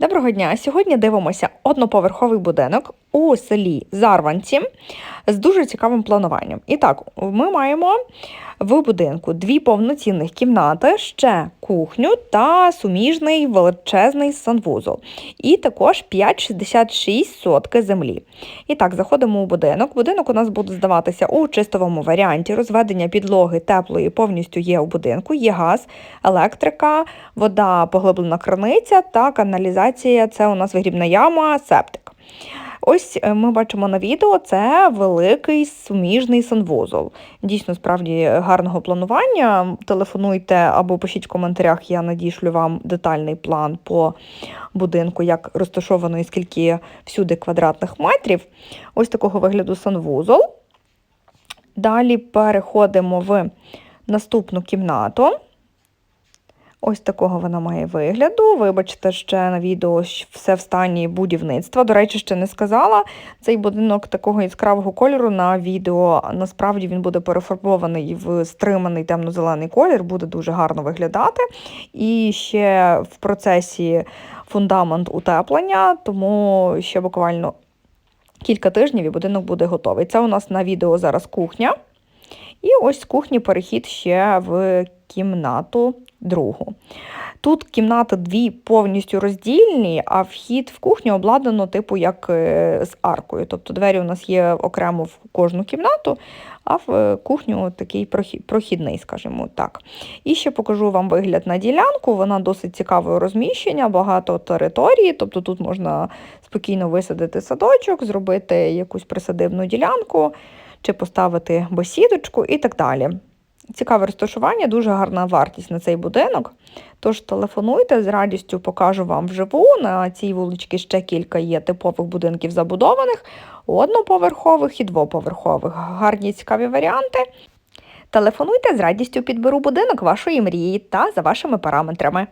Доброго дня! Сьогодні дивимося одноповерховий будинок у селі Зарванці з дуже цікавим плануванням. І так, ми маємо в будинку дві повноцінних кімнати, ще кухню та суміжний величезний санвузол. І також 5,66 сотки землі. І так, заходимо у будинок. Будинок у нас буде здаватися у чистовому варіанті. Розведення підлоги теплої повністю є у будинку, є газ, електрика, вода, поглиблена краниця та каналізація. Це у нас вигрібна яма, септик. Ось е, ми бачимо на відео це великий суміжний санвузол. Дійсно, справді гарного планування. Телефонуйте або пишіть в коментарях, я надішлю вам детальний план по будинку, як розташовано і скільки всюди квадратних метрів. Ось такого вигляду санвузол. Далі переходимо в наступну кімнату. Ось такого вона має вигляду. Вибачте, ще на відео все в стані будівництва. До речі, ще не сказала. Цей будинок такого яскравого кольору на відео насправді він буде перефарбований в стриманий темно-зелений колір, буде дуже гарно виглядати. І ще в процесі фундамент утеплення, тому ще буквально кілька тижнів і будинок буде готовий. Це у нас на відео зараз кухня. І ось з кухні перехід ще в кімнату другу. Тут кімнати дві повністю роздільні, а вхід в кухню обладнано, типу, як е, з аркою. Тобто двері у нас є окремо в кожну кімнату, а в е, кухню такий прохідний, скажімо так. І ще покажу вам вигляд на ділянку. Вона досить цікавого розміщення, багато території. Тобто тут можна спокійно висадити садочок, зробити якусь присадибну ділянку чи поставити бесідочку і так далі. Цікаве розташування, дуже гарна вартість на цей будинок. Тож телефонуйте, з радістю покажу вам вживу. На цій вуличці ще кілька є типових будинків забудованих, одноповерхових і двоповерхових. Гарні цікаві варіанти. Телефонуйте з радістю підберу будинок вашої мрії та за вашими параметрами.